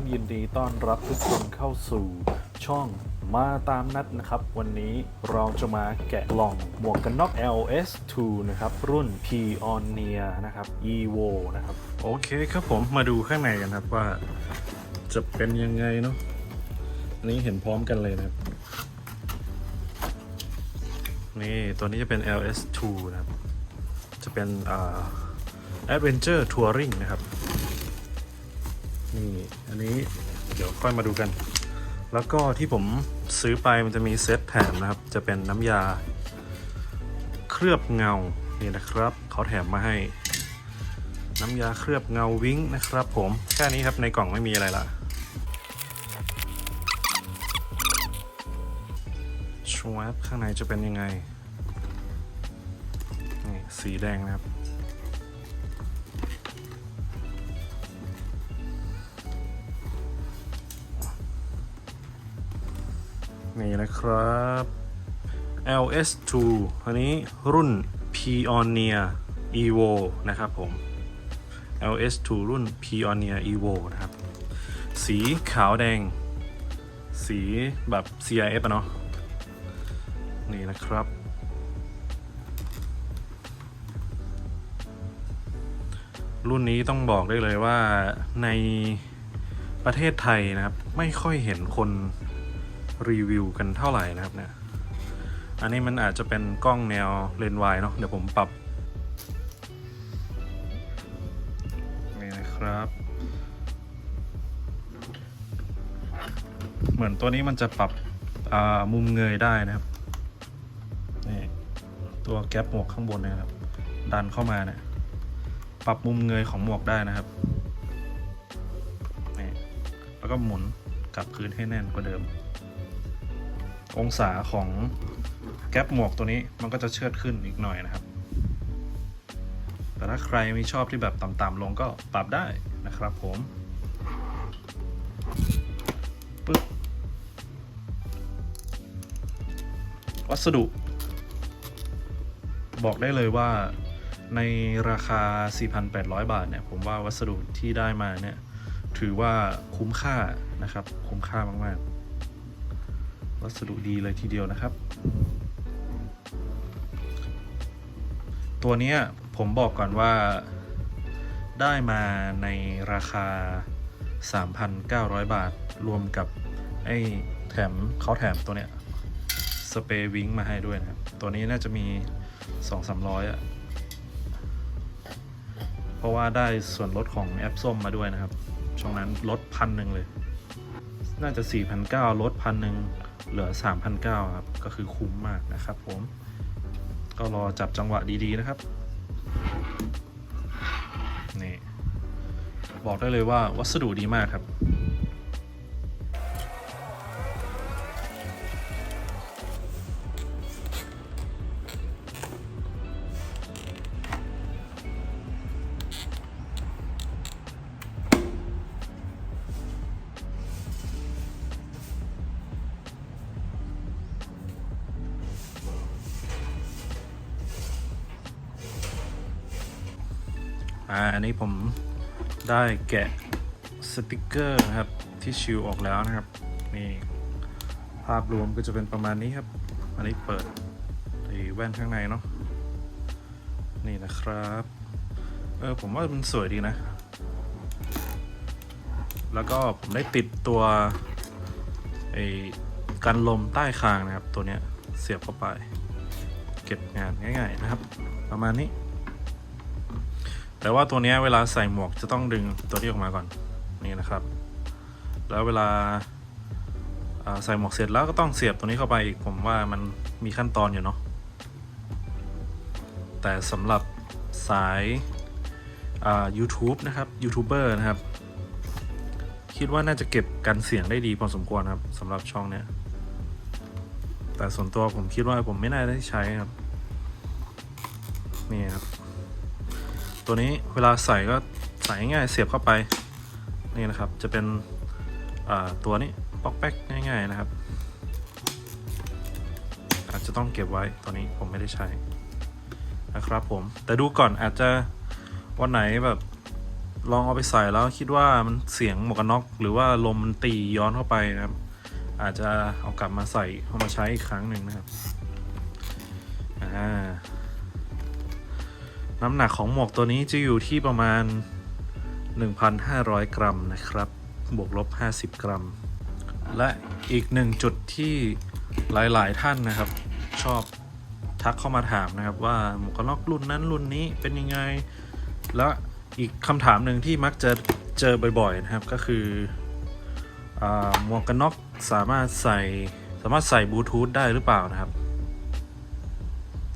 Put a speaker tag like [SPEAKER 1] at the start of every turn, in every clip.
[SPEAKER 1] บยินดีต้อนรับทุกคนเข้าสู่ช่องมาตามนัดนะครับ วันนี้เราจะมาแกะกล่องหมวกกันน็อก LS2 นะครับ รุ่น Pioneer นะครับ Evo นะครับ โอเคครับผมมาดูข้างในกันครับว่าจะเป็นยังไงเนาะอันนี้เห็นพร้อมกันเลยนะครับ นี่ตัวนี้จะเป็น LS2 นะครับ จะเป็นอ่า Adventure Touring นะครับ นี่อันนี้เดี๋ยวค่อยมาดูกัน แล้วก็ที่ผมซื้อไปมันจะมีเซตแถมนะครับ จะเป็นน้ำยา เคลือบเงานี่นะครับเขาแถมมาให้ น้ำยาเคลือบเงาวิ้งนะครับผมแค่นี้ครับในกล่องไม่มีอะไรละชวบข้างในจะเป็นยังไงนี่สีแดงนะครับ นี่นะครับ LS2 อันนี้รุ่น Pioneer Evo นะครับผม LS2 รุ่น Pioneer Evo นะครับ สีขาวแดง สีแบบ CIF อะเนาะ นี่นะครับ รุ่นนี้ต้องบอกได้เลยว่าในประเทศไทยนะครับ ไม่ค่อยเห็นคน รีวิวกันเท่าไหร่นะครับเนี่ย อันนี้มันอาจจะเป็นกล้องแนวเลนส์วายเนาะ เดี๋ยวผมปรับ นี่นะครับ เหมือนตัวนี้มันจะปรับมุมเงยได้นะครับ นี่ ตัวแก๊ปหมวกข้างบนนะครับ ดันเข้ามาเนี่ย ปรับมุมเงยของหมวกได้นะครับ นี่ แล้วก็หมุนกลับคืนให้แน่นกว่าเดิม องศาของแก๊ปหมวกตัวนี้มันก็จะเชิดขึ้นอีกหน่อยนะครับ แต่ถ้าใครไม่ชอบที่แบบต่ำๆลงก็ปรับได้นะครับผมปึ๊บวัสดุ บอกได้เลยว่าในราคา 4,800 บาทเนี่ย ผมว่าวัสดุที่ได้มาเนี่ย ถือว่าคุ้มค่านะครับ คุ้มค่ามาก ๆ วัสดุดีเลยทีเดียวนะครับ ตัวนี้ผมบอกก่อนว่าได้มาในราคา 3,900 บาทรวมกับไอ้แถมเขาแถมตัวเนี้ยสเปรย์วิงมาให้ด้วยนะครับ ตัวนี้น่าจะมี 2-300อะเพราะว่าได้ส่วนลดของแอปส้มมาด้วยนะครับ ช่วงนั้นลดพันหนึ่งเลย น่าจะ 4,900ลดพันหนึ่ง เหลือ 3,900ครับ ก็คือคุ้มมากนะครับผม ก็รอจับจังหวะดีๆนะครับ นี่ บอกได้เลยว่าวัสดุดีมากครับ อ่าอันนี้ผมได้แกะสติกเกอร์นะครับที่ชิวออกแล้วนะครับนี่ภาพรวมก็จะเป็นประมาณนี้ครับ อันนี้เปิดไอ้แว่นข้างในเนาะนี่นะครับเออผมว่ามันสวยดีนะ แล้วก็ผมได้ติดตัวไอ้กันลมใต้คางนะครับตัวเนี้ยเสียบเข้าไป เก็บงานง่าย ๆนะครับ ประมาณนี้ แต่ว่าตัวนี้เวลาใส่หมวกจะต้องดึงตัวที่ออกมาก่อนนี่นะครับ แล้วเวลาาใส่หมวกเสร็จแล้วก็ต้องเสียบตัวนี้เข้าไปอีกผมว่ามันมีขั้นตอนอยู่เนาะแต่สำหรับสายอ่า YouTube นะครับยูทูบเบอร์นะครับ คิดว่าน่าจะเก็บกันเสียงได้ดีพอสมควรครับสำหรับช่องเนี้ยแต่ส่วนตัวผมคิดว่าผมไม่น่าได้ใช้ครับ นี่ครับ ตัวนี้เวลาใส่ก็ใส่ง่ายเสียบเข้าไปนี่นะครับจะเป็นตัวนี้ป๊อกแป๊กง่าย ๆนะครับ อาจจะต้องเก็บไว้ตัวนี้ผมไม่ได้ใช้นะครับผมแต่ดูก่อนอาจจะวันไหนแบบลองเอาไปใส่แล้วคิดว่ามันเสียงหมวกกันน็อกหรือว่าลมมันตีย้อนเข้าไปนะครับ อาจจะเอากลับมาใส่เอามาใช้อีกครั้งหนึ่งนะครับอ่า น้ำหนักของหมวกตัวนี้จะอยู่ที่ประมาณ 1,500 กรัมนะครับ บวกลบ 50 กรัม และอีกหนึ่งจุดที่หลายๆ ท่านนะครับ ชอบทักเข้ามาถามนะครับว่าหมวกกันน็อกรุ่นนั้นรุ่นนี้เป็นยังไง แล้วอีกคำถามหนึ่งที่มักจะเจอบ่อยๆนะครับก็คืออหมวกกันน็อกสามารถใส่สามารถใส่บลูทูธได้หรือเปล่านะครับ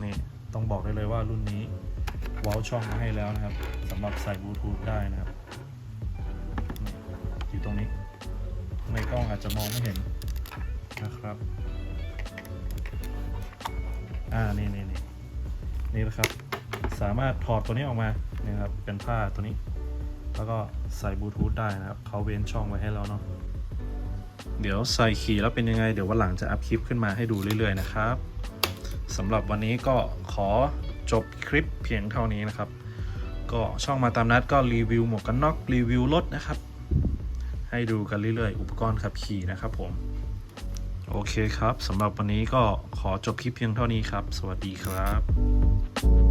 [SPEAKER 1] นี่ ต้องบอกได้เลยว่ารุ่นนี้ เว้าช่องมาให้แล้วนะครับสำหรับใส่บลูทูธได้นะครับอยู่ตรงนี้ในกล้องอาจจะมองไม่เห็นนะครับ อ่า นี่นี่นี่นี่นะครับ สามารถถอดตัวนี้ออกมานี่ครับ เป็นผ้าตัวนี้ แล้วก็ใส่บลูทูธได้นะครับ เขาเว้นช่องไว้ให้แล้วเนาะ เดี๋ยวใส่ขี่แล้วเป็นยังไง เดี๋ยววันหลังจะอัพคลิปขึ้นมาให้ดูเรื่อยๆนะครับ สำหรับวันนี้ก็ขอ จบคลิปเพียงเท่านี้นะครับ ก็ช่องมาตามนัดก็รีวิวหมวกกันน็อกรีวิวรถนะครับ ให้ดูกันเรื่อยๆ อุปกรณ์ขับขี่นะครับผม โอเคครับสำหรับวันนี้ก็ขอจบคลิปเพียงเท่านี้ครับ สวัสดีครับ